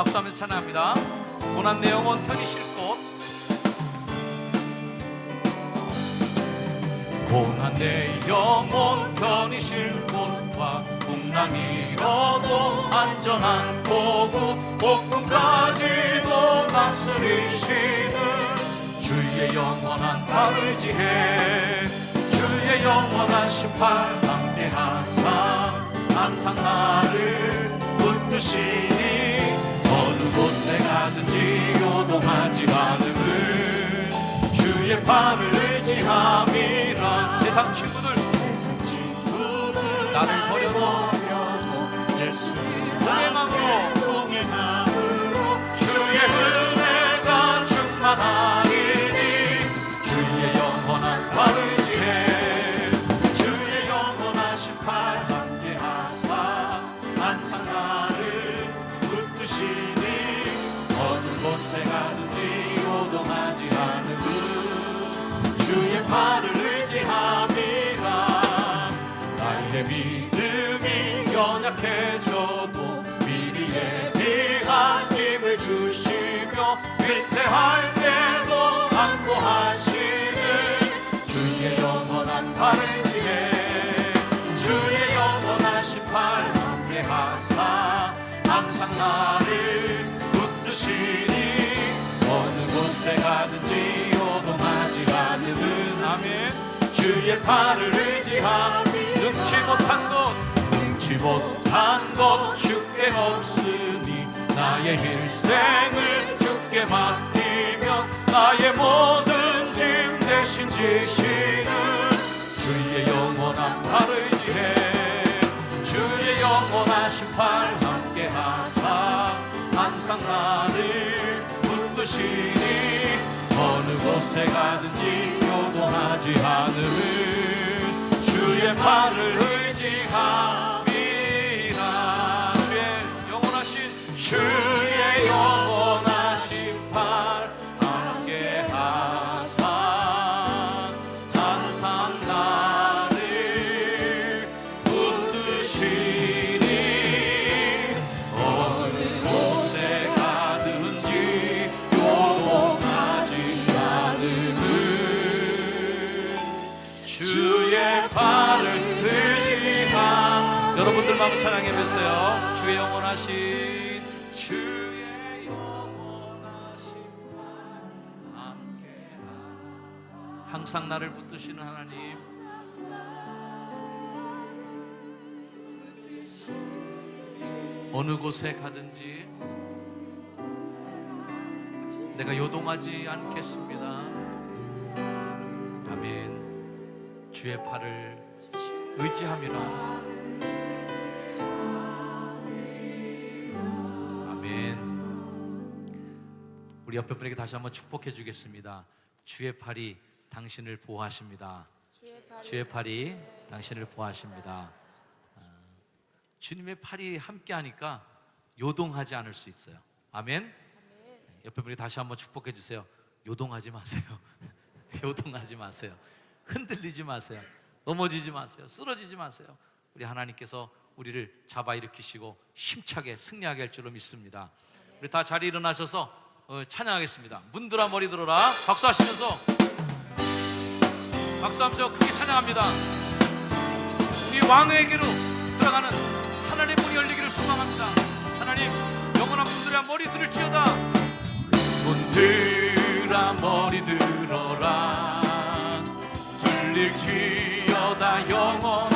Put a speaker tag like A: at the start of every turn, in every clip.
A: 박수 하면서 찬양합니다. 고난 내 영혼 편히 쉴 곳. 고난 내 영혼 편히 쉴 곳과 풍랑이 일어도 안전한 보고 복음까지도 다스리시는 주의 영원한 발을 지해 주의 영원한 심판 함께 하사 항상 나를 붙드시니 발을 의지함이라. 세상 친구들. 나를 버려도 동행함으로. 주의 은혜가 충만하리니 주의 영원한 발을 지해 주의 영원한 심판 함께 하사 항상 나를 붙드시니 어느 곳에 가든지 요동하지 않음은 팔을 의지함이라 나의 믿음이 연약해져도 미리 예비한 힘을 주시며 위태할 때도 안보하시는 주의 영원한 발을 지해 주의 영원한 심판 함께 하사 항상 나를 붙드시니 어느 곳에 가든 주의 팔을 의지함. 능치 못한 것 능치 못한 것 주께 없으니 나의 일생을 주께 맡기며 나의 모든 짐 대신 지시는 주의 영원한 발을 지해. 주의 영원한 심판 함께 하사. 항상 나를 붙드시니 어느 곳에 가든지 요동하지 않음은 주의 팔을 의지함이라. 주의 영원하신 주 주의 발을 의지함 여러분들 마음 찬양해 보세요 주의 영원하신 주의 영원하신 발 함께 항상 나를 붙드시는 하나님 어느 곳에 가든지 내가 요동하지 않겠습니다. 아멘. 주의 팔을 의지함이라. 아멘. 우리 옆에 분에게 다시 한번 축복해 주겠습니다. 주의 팔이 당신을 보호하십니다. 주의 팔이 당신을 보호하십니다. 아, 주님의 팔이 함께 하니까 요동하지 않을 수 있어요. 아멘. 옆에 분이 다시 한번 축복해 주세요. 요동하지 마세요. 요동하지 마세요. 흔들리지 마세요. 넘어지지 마세요. 쓰러지지 마세요. 우리 하나님께서 우리를 잡아 일으키시고 힘차게 승리하게 할 줄로 믿습니다. 우리 다 자리 일어나셔서 어, 찬양하겠습니다. 문들아 머리 들어라. 박수하시면서 박수하면서 크게 찬양합니다. 우리 왕에게로 들어가는 하나님의 문이 열리기를 소망합니다. 하나님 영원한 분들의 머리 들을지어다. 문들아 머리 들어라 들릴지어다 영원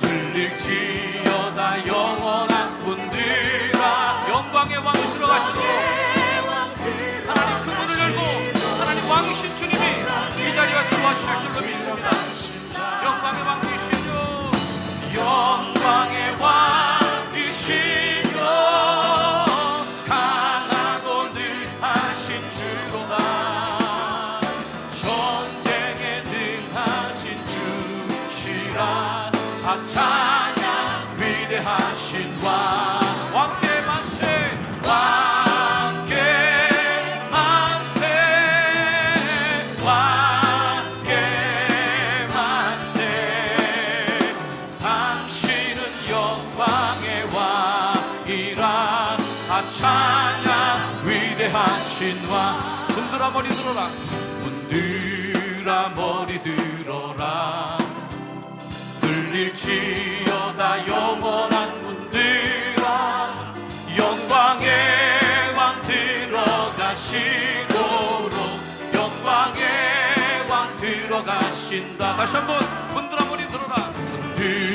A: 들릴지어다 영원한 분들아. 영광의 왕이 들어가시고. 하나님 그분을 열고 하나님 왕신 주님이 이 자리가 들어와실 줄로 믿습니다. 하신 왕 문들아 머리 들어라. 문들아 머리 들어라. 들릴지어다 영원한 문들아 영광의 왕 들어가시도록. 영광의 왕 들어가신다. 다시 한번 문들아 머리 들어라. 문들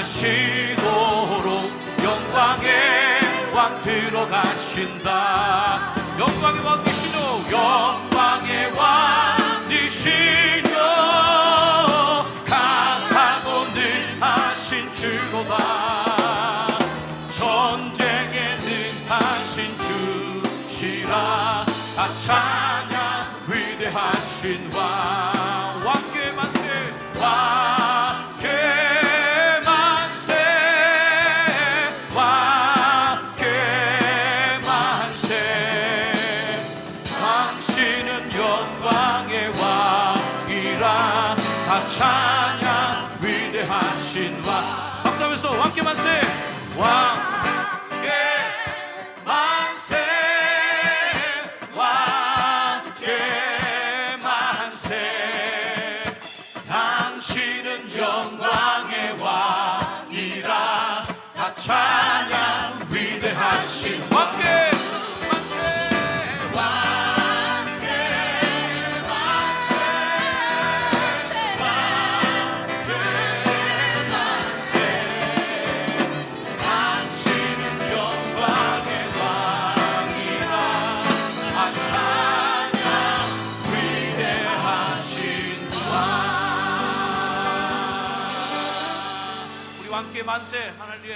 A: 들어가시도록 영광의 왕 들어가신다. 영광의 왕이시뇨 영광의 왕이시뇨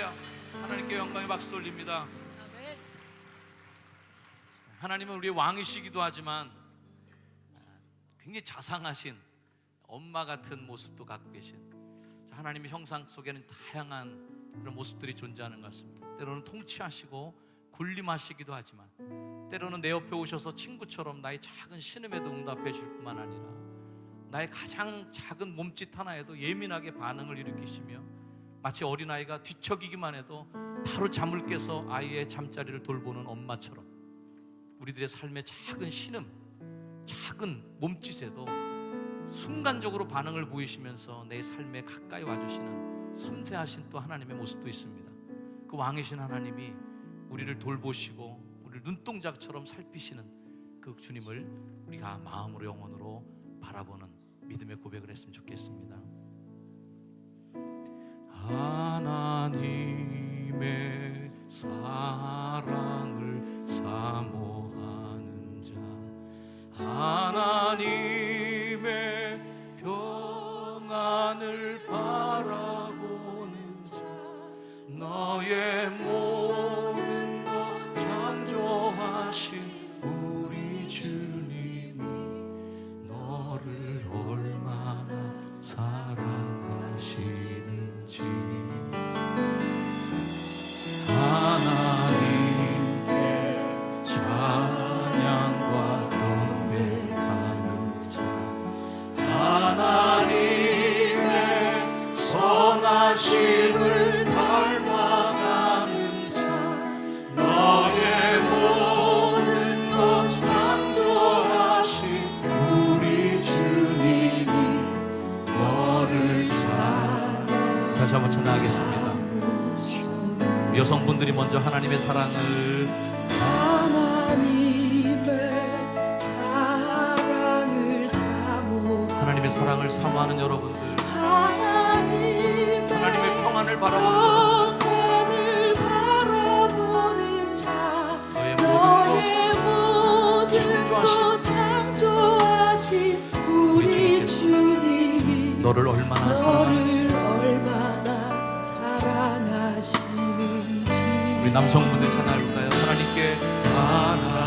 A: 하나님께 하나님께 영광의 박수 돌립니다
B: 아멘.
A: 하나님은 우리의 왕이시기도 하지만 굉장히 자상하신 엄마 같은 모습도 갖고 계신 하나님의 형상 속에는 다양한 그런 모습들이 존재하는 것 같습니다. 때로는 통치하시고 군림하시기도 하지만 때로는 내 옆에 오셔서 친구처럼 나의 작은 신음에도 응답해 줄 뿐만 아니라 나의 가장 작은 몸짓 하나에도 예민하게 반응을 일으키시며 마치 어린아이가 뒤척이기만 해도 바로 잠을 깨서 아이의 잠자리를 돌보는 엄마처럼 우리들의 삶의 작은 신음, 작은 몸짓에도 순간적으로 반응을 보이시면서 내 삶에 가까이 와주시는 섬세하신 또 하나님의 모습도 있습니다. 그 왕이신 하나님이 우리를 돌보시고 우리를 눈동자처럼 살피시는 그 주님을 우리가 마음으로 영혼으로 바라보는 믿음의 고백을 했으면 좋겠습니다. 하나님의 사랑 사랑을. 하나님의 사랑을 사모. 하나님의 사랑을 사모하는 여러분들. 하나님의 평안을 바라보는 너를 얼마나 사랑하는지. 남성분들 찬양할까요? 하나님께 하나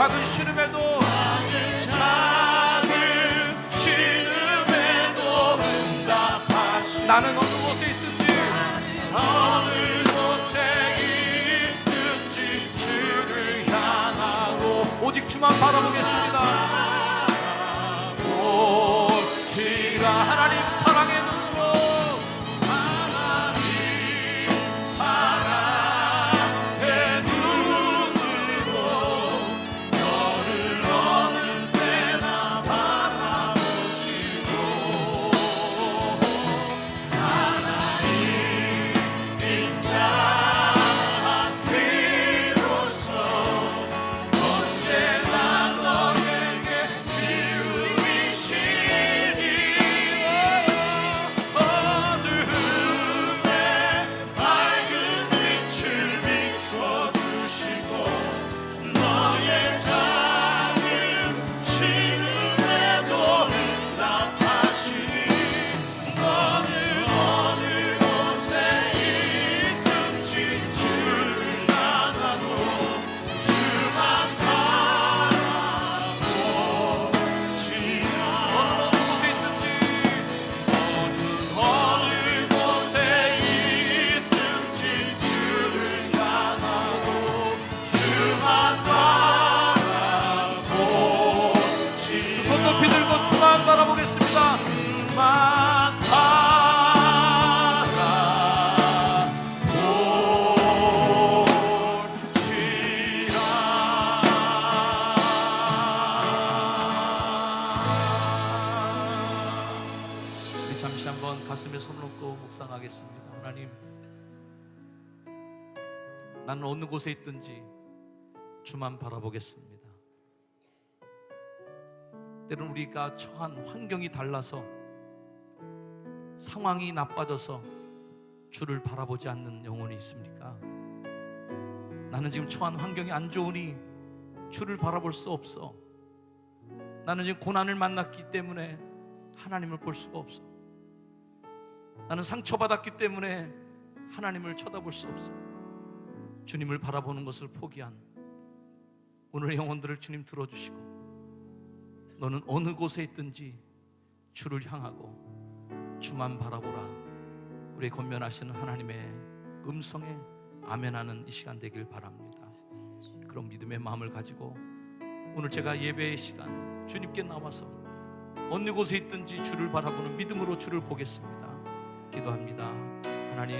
A: 작은 신음에도. 작은 신음에도 응답하시 나는 어느 곳에 있든지. 어느 곳에 있든지 주를 향하고 오직 주만 바라보겠습니다 묵상하겠습니다. 하나님, 나는 어느 곳에 있든지 주만 바라보겠습니다. 때론 우리가 처한 환경이 달라서 상황이 나빠져서 주를 바라보지 않는 영혼이 있습니까? 나는 지금 처한 환경이 안 좋으니 주를 바라볼 수 없어. 나는 지금 고난을 만났기 때문에 하나님을 볼 수가 없어. 나는 상처받았기 때문에 하나님을 쳐다볼 수 없어. 주님을 바라보는 것을 포기한 오늘의 영혼들을 주님 들어주시고 너는 어느 곳에 있든지 주를 향하고 주만 바라보라. 우리 건면하시는 하나님의 음성에 아멘하는 이 시간 되길 바랍니다. 그런 믿음의 마음을 가지고 오늘 제가 예배의 시간 주님께 나와서 어느 곳에 있든지 주를 바라보는 믿음으로 주를 보겠습니다. 기도합니다. 하나님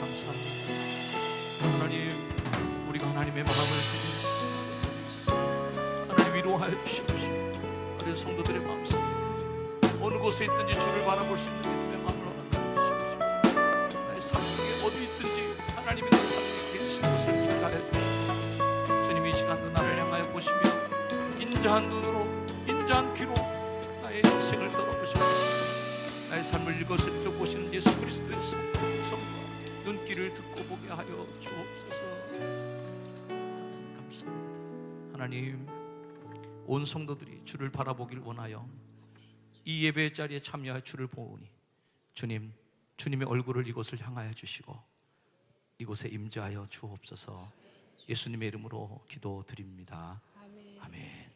A: 감사합니다. 하나님 우리가 하나님의 마음을 주시옵소서. 하나님 위로하여 주시옵시고 우리 성도들의 마음속 어느 곳에 있든지 주를 바라볼 수 있는 믿음의 마음을 허락하여 주시옵시고 나의 삶 속에 어디 있든지 하나님이 내 삶에 계신 것을 믿게 하여. 주님 이 시간도 나를 향하여 보시며 인자한 눈으로 인자한 귀로 나의 인생을 계십니다. 나의 삶을 이것을 잊어 보시는 예수 그리스도의 성- 성과 눈길을 듣고 보게 하여 주옵소서. 감사합니다. 하나님 온 성도들이 주를 바라보길 원하여 이 예배의 자리에 참여하여 주를 보오니 주님 주님의 얼굴을 이곳을 향하여 주시고 이곳에 임재하여 주옵소서. 예수님의 이름으로 기도드립니다. 아멘.